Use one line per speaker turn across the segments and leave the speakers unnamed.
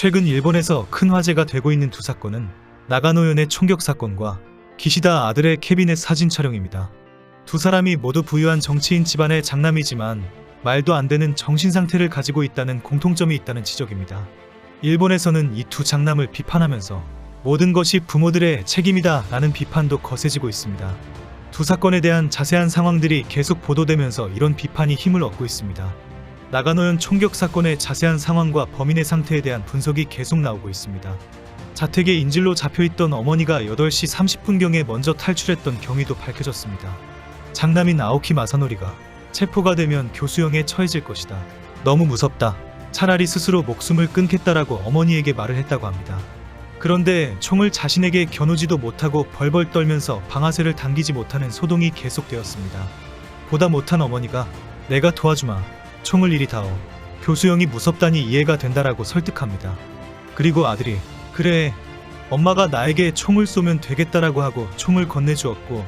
최근 일본에서 큰 화제가 되고 있는 두 사건은 나가노현의 총격 사건과 기시다 아들의 캐비넷 사진 촬영입니다. 두 사람이 모두 부유한 정치인 집안의 장남이지만 말도 안 되는 정신 상태를 가지고 있다는 공통점이 있다는 지적입니다. 일본에서는 이 두 장남을 비판하면서 모든 것이 부모들의 책임이다 라는 비판도 거세지고 있습니다. 두 사건에 대한 자세한 상황들이 계속 보도되면서 이런 비판이 힘을 얻고 있습니다. 나가노현 총격 사건의 자세한 상황과 범인의 상태에 대한 분석이 계속 나오고 있습니다. 자택에 인질로 잡혀있던 어머니가 8시 30분경에 먼저 탈출했던 경위도 밝혀졌습니다. 장남인 아오키 마사노리가 체포가 되면 교수형에 처해질 것이다. 너무 무섭다. 차라리 스스로 목숨을 끊겠다라고 어머니에게 말을 했다고 합니다. 그런데 총을 자신에게 겨누지도 못하고 벌벌 떨면서 방아쇠를 당기지 못하는 소동이 계속되었습니다. 보다 못한 어머니가 내가 도와주마. 총을 이리 다오. 교수형이 무섭다니 이해가 된다라고 설득합니다. 그리고 아들이 그래 엄마가 나에게 총을 쏘면 되겠다라고 하고 총을 건네주었고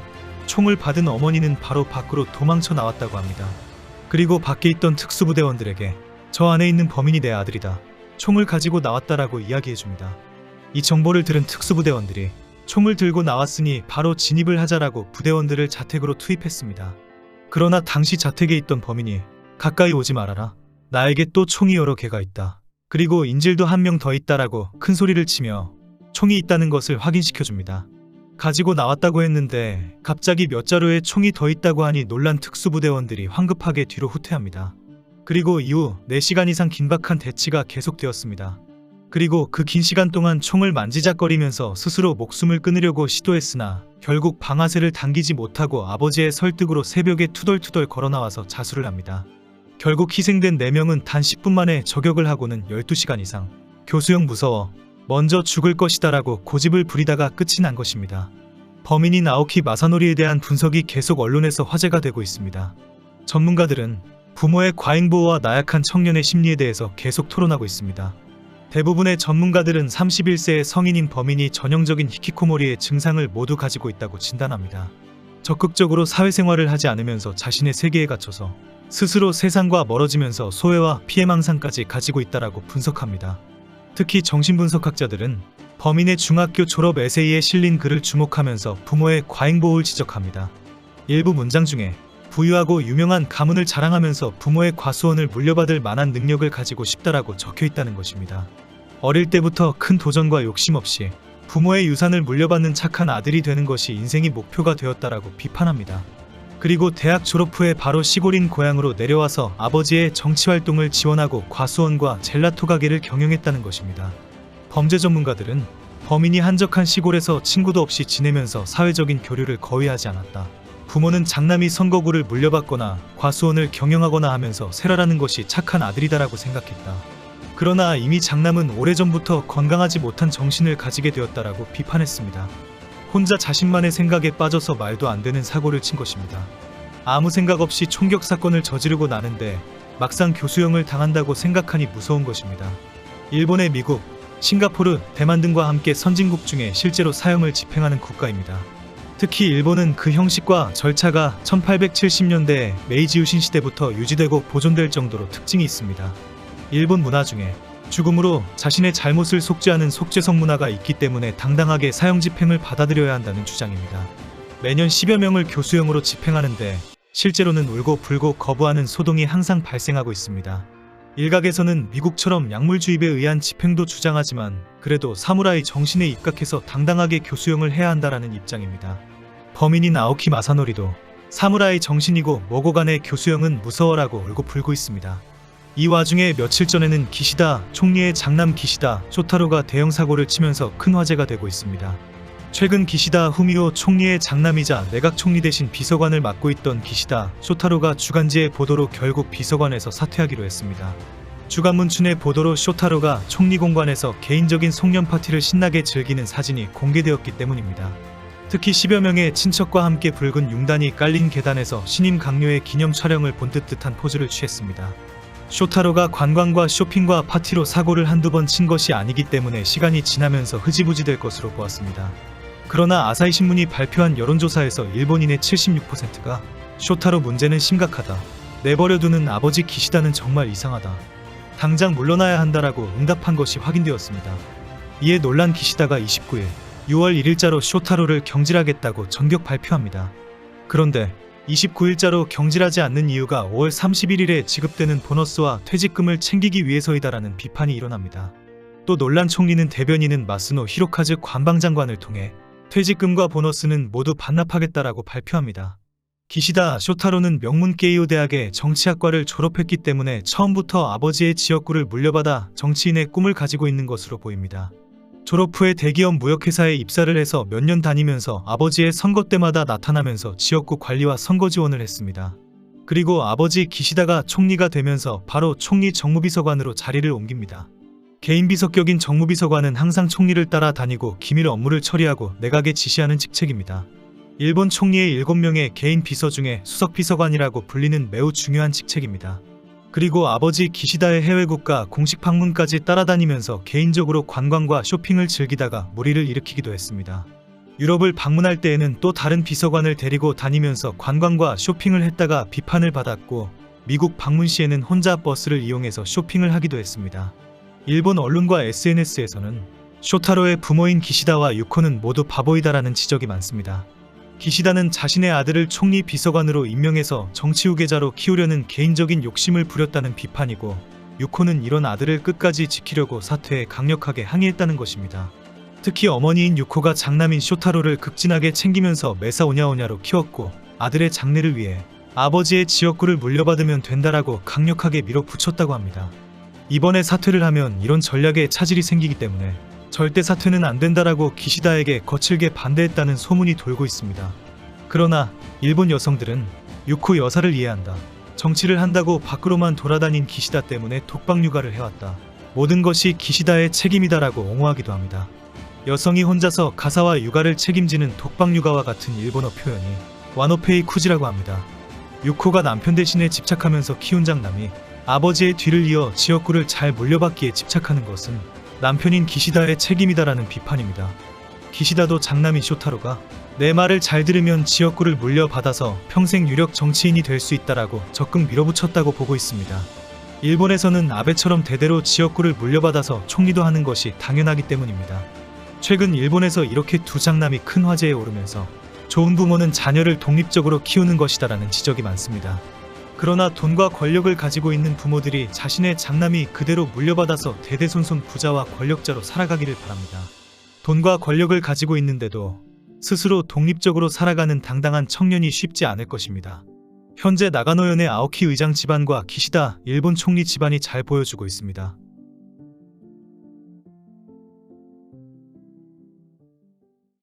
총을 받은 어머니는 바로 밖으로 도망쳐 나왔다고 합니다. 그리고 밖에 있던 특수부대원들에게 저 안에 있는 범인이 내 아들이다. 총을 가지고 나왔다라고 이야기해줍니다. 이 정보를 들은 특수부대원들이 총을 들고 나왔으니 바로 진입을 하자라고 부대원들을 자택으로 투입했습니다. 그러나 당시 자택에 있던 범인이 가까이 오지 말아라. 나에게 또 총이 여러 개가 있다. 그리고 인질도 한 명 더 있다라고 큰 소리를 치며 총이 있다는 것을 확인시켜 줍니다. 가지고 나왔다고 했는데 갑자기 몇 자루에 총이 더 있다고 하니 놀란 특수부대원들이 황급하게 뒤로 후퇴합니다. 그리고 이후 4시간 이상 긴박한 대치가 계속되었습니다. 그리고 그 긴 시간 동안 총을 만지작거리면서 스스로 목숨을 끊으려고 시도했으나 결국 방아쇠를 당기지 못하고 아버지의 설득으로 새벽에 투덜투덜 걸어 나와서 자수를 합니다. 결국 희생된 4명은 단 10분 만에 저격을 하고는 12시간 이상 교수형 무서워 먼저 죽을 것이다 라고 고집을 부리다가 끝이 난 것입니다. 범인인 아오키 마사노리에 대한 분석이 계속 언론에서 화제가 되고 있습니다. 전문가들은 부모의 과잉보호와 나약한 청년의 심리에 대해서 계속 토론하고 있습니다. 대부분의 전문가들은 31세의 성인인 범인이 전형적인 히키코모리의 증상을 모두 가지고 있다고 진단합니다. 적극적으로 사회생활을 하지 않으면서 자신의 세계에 갇혀서 스스로 세상과 멀어지면서 소외와 피해망상까지 가지고 있다라고 분석합니다. 특히 정신분석학자들은 범인의 중학교 졸업 에세이에 실린 글을 주목하면서 부모의 과잉보호를 지적합니다. 일부 문장 중에 부유하고 유명한 가문을 자랑하면서 부모의 과수원을 물려받을 만한 능력을 가지고 싶다라고 적혀 있다는 것입니다. 어릴 때부터 큰 도전과 욕심 없이 부모의 유산을 물려받는 착한 아들이 되는 것이 인생의 목표가 되었다라고 비판합니다. 그리고 대학 졸업 후에 바로 시골인 고향으로 내려와서 아버지의 정치 활동을 지원하고 과수원과 젤라토 가게를 경영했다는 것입니다. 범죄 전문가들은 범인이 한적한 시골에서 친구도 없이 지내면서 사회적인 교류를 거의 하지 않았다. 부모는 장남이 선거구를 물려받거나 과수원을 경영하거나 하면서 세라라는 것이 착한 아들이다라고 생각했다. 그러나 이미 장남은 오래전부터 건강하지 못한 정신을 가지게 되었다라고 비판했습니다. 혼자 자신만의 생각에 빠져서 말도 안 되는 사고를 친 것입니다. 아무 생각 없이 총격 사건을 저지르고 나는데 막상 교수형을 당한다고 생각하니 무서운 것입니다. 일본의 미국, 싱가포르, 대만 등과 함께 선진국 중에 실제로 사형을 집행하는 국가입니다. 특히 일본은 그 형식과 절차가 1870년대 메이지 유신 시대부터 유지되고 보존될 정도로 특징이 있습니다. 일본 문화 중에 죽음으로 자신의 잘못을 속죄하는 속죄성 문화가 있기 때문에 당당하게 사형 집행을 받아들여야 한다는 주장입니다. 매년 10여 명을 교수형으로 집행하는데 실제로는 울고 불고 거부하는 소동이 항상 발생하고 있습니다. 일각에서는 미국처럼 약물주입에 의한 집행도 주장하지만 그래도 사무라이 정신에 입각해서 당당하게 교수형을 해야 한다라는 입장입니다. 범인인 아오키 마사노리도 사무라이 정신이고 뭐고 간에 교수형은 무서워라고 울고 불고 있습니다. 이 와중에 며칠 전에는 기시다 총리의 장남 기시다 쇼타로가 대형 사고를 치면서 큰 화제가 되고 있습니다. 최근 기시다 후미오 총리의 장남이자 내각 총리 대신 비서관을 맡고 있던 기시다 쇼타로가 주간지의 보도로 결국 비서관에서 사퇴하기로 했습니다. 주간문춘의 보도로 쇼타로가 총리 공관에서 개인적인 송년 파티를 신나게 즐기는 사진이 공개되었기 때문입니다. 특히 10여 명의 친척과 함께 붉은 융단이 깔린 계단에서 신임 강요의 기념 촬영을 본 듯 듯한 포즈를 취했습니다. 쇼타로가 관광과 쇼핑과 파티로 사고를 한두 번 친 것이 아니기 때문에 시간이 지나면서 흐지부지 될 것으로 보았습니다. 그러나 아사히 신문이 발표한 여론조사에서 일본인의 76%가 쇼타로 문제는 심각하다. 내버려두는 아버지 기시다는 정말 이상하다. 당장 물러나야 한다라고 응답한 것이 확인되었습니다. 이에 놀란 기시다가 29일 6월 1일자로 쇼타로를 경질하겠다고 전격 발표합니다. 그런데 29일자로 경질하지 않는 이유가 5월 31일에 지급되는 보너스와 퇴직금을 챙기기 위해서이다라는 비판이 일어납니다. 또 논란 총리는 대변인은 마스노 히로카즈 관방장관을 통해 퇴직금과 보너스는 모두 반납하겠다라고 발표합니다. 기시다 쇼타로는 명문 게이오 대학의 정치학과를 졸업했기 때문에 처음부터 아버지의 지역구를 물려받아 정치인의 꿈을 가지고 있는 것으로 보입니다. 졸업 후에 대기업 무역회사에 입사를 해서 몇 년 다니면서 아버지의 선거 때마다 나타나면서 지역구 관리와 선거 지원을 했습니다. 그리고 아버지 기시다가 총리가 되면서 바로 총리 정무비서관으로 자리를 옮깁니다. 개인 비서격인 정무비서관은 항상 총리를 따라 다니고 기밀 업무를 처리하고 내각에 지시하는 직책입니다. 일본 총리의 7명의 개인 비서 중에 수석비서관이라고 불리는 매우 중요한 직책입니다. 그리고 아버지 기시다의 해외 국가 공식 방문까지 따라다니면서 개인적으로 관광과 쇼핑을 즐기다가 무리를 일으키기도 했습니다. 유럽을 방문할 때에는 또 다른 비서관을 데리고 다니면서 관광과 쇼핑을 했다가 비판을 받았고 미국 방문 시에는 혼자 버스를 이용해서 쇼핑을 하기도 했습니다. 일본 언론과 SNS에서는 쇼타로의 부모인 기시다와 유코는 모두 바보이다라는 지적이 많습니다. 기시다는 자신의 아들을 총리 비서관으로 임명해서 정치 후계자로 키우려는 개인적인 욕심을 부렸다는 비판이고 유코는 이런 아들을 끝까지 지키려고 사퇴에 강력하게 항의했다는 것입니다. 특히 어머니인 유코가 장남인 쇼타로를 극진하게 챙기면서 매사 오냐오냐로 키웠고 아들의 장래를 위해 아버지의 지역구를 물려받으면 된다라고 강력하게 밀어붙였다고 합니다. 이번에 사퇴를 하면 이런 전략에 차질이 생기기 때문에 절대 사퇴는 안 된다라고 기시다에게 거칠게 반대했다는 소문이 돌고 있습니다. 그러나 일본 여성들은 유코 여사를 이해한다. 정치를 한다고 밖으로만 돌아다닌 기시다 때문에 독박 육아를 해왔다. 모든 것이 기시다의 책임이다라고 옹호하기도 합니다. 여성이 혼자서 가사와 육아를 책임지는 독박 육아와 같은 일본어 표현이 와노페이 쿠지라고 합니다. 유코가 남편 대신에 집착하면서 키운 장남이 아버지의 뒤를 이어 지역구를 잘 물려받기에 집착하는 것은 남편인 기시다의 책임이다라는 비판입니다. 기시다도 장남인 쇼타로가 내 말을 잘 들으면 지역구를 물려받아서 평생 유력 정치인이 될 수 있다라고 적극 밀어붙였다고 보고 있습니다. 일본에서는 아베처럼 대대로 지역구를 물려받아서 총리도 하는 것이 당연하기 때문입니다. 최근 일본에서 이렇게 두 장남이 큰 화제에 오르면서 좋은 부모는 자녀를 독립적으로 키우는 것이다라는 지적이 많습니다. 그러나 돈과 권력을 가지고 있는 부모들이 자신의 장남이 그대로 물려받아서 대대손손 부자와 권력자로 살아가기를 바랍니다. 돈과 권력을 가지고 있는데도 스스로 독립적으로 살아가는 당당한 청년이 쉽지 않을 것입니다. 현재 나가노현의 아오키 의장 집안과 기시다 일본 총리 집안이 잘 보여주고 있습니다.